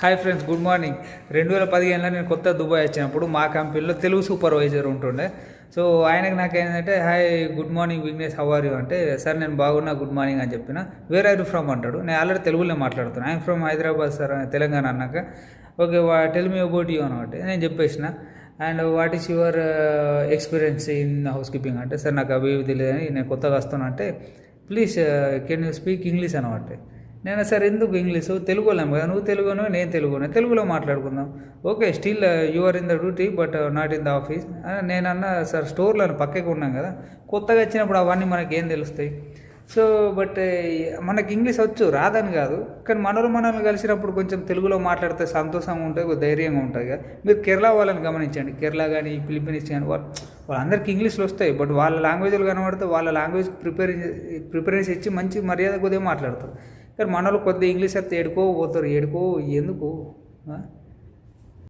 Hi friends good morning. రెండు వేల పదిహేనులో నేను కొత్త దుబాయ్ వచ్చినప్పుడు మా కంపెనీలో తెలుగు సూపర్వైజర్ ఉంటుండే. సో ఆయనకు నాకు ఏంటంటే hi good morning Vignesh how are you? అంటే సార్ నేను బాగున్నా గుడ్ మార్నింగ్ అని చెప్పిన. Where are you from? అంటాడు. నేను ఆల్రెడీ తెలుగులో మాట్లాడుతున్నాను I'm from Hyderabad sir Telangana అన్నాక. ఓకే వా టెల్ మీ అబౌట్ యూ అనమాట నేను చెప్పేసిన. And what is your uh, experience in housekeeping అంటే సార్ నాకు అవి తెలియదు అని నేను కొత్తగా వస్తున్నా. అంటే please uh, can you speak English? అనమాట నేను సార్ ఎందుకు ఇంగ్లీషు? తెలుగులేం కదా నువ్వు తెలుగును నేను తెలుగునే? తెలుగులో మాట్లాడుకుందాం. Okay still you are in the duty but not in the office నేనన్నా సార్ స్టోర్లో పక్కకి ఉన్నాం కదా కొత్తగా వచ్చినప్పుడు అవన్నీ మనకి ఏం తెలుస్తాయి? సో బట్ uh, మనకి ఇంగ్లీష్ వచ్చు రాదని కాదు కానీ మనలు మనల్ని కలిసినప్పుడు కొంచెం తెలుగులో మాట్లాడితే సంతోషంగా ఉంటుంది ధైర్యంగా ఉంటుంది కదా. మీరు కేరళ వాళ్ళని గమనించండి. కేరళ కానీ ఫిలిపీన్స్ కానీ వాళ్ళు వాళ్ళందరికీ ఇంగ్లీష్లో వస్తాయి బట్ వాళ్ళ లాంగ్వేజ్లు కనబడితే వాళ్ళ లాంగ్వేజ్ ప్రిపేర్ ప్రిపరెన్స్ ఇచ్చి మంచి మర్యాద కొద్దిగా మాట్లాడతారు. కానీ మనలో కొద్దిగా ఇంగ్లీష్ వస్తే ఏడుకో పోతారు ఏడుకో ఎందుకు?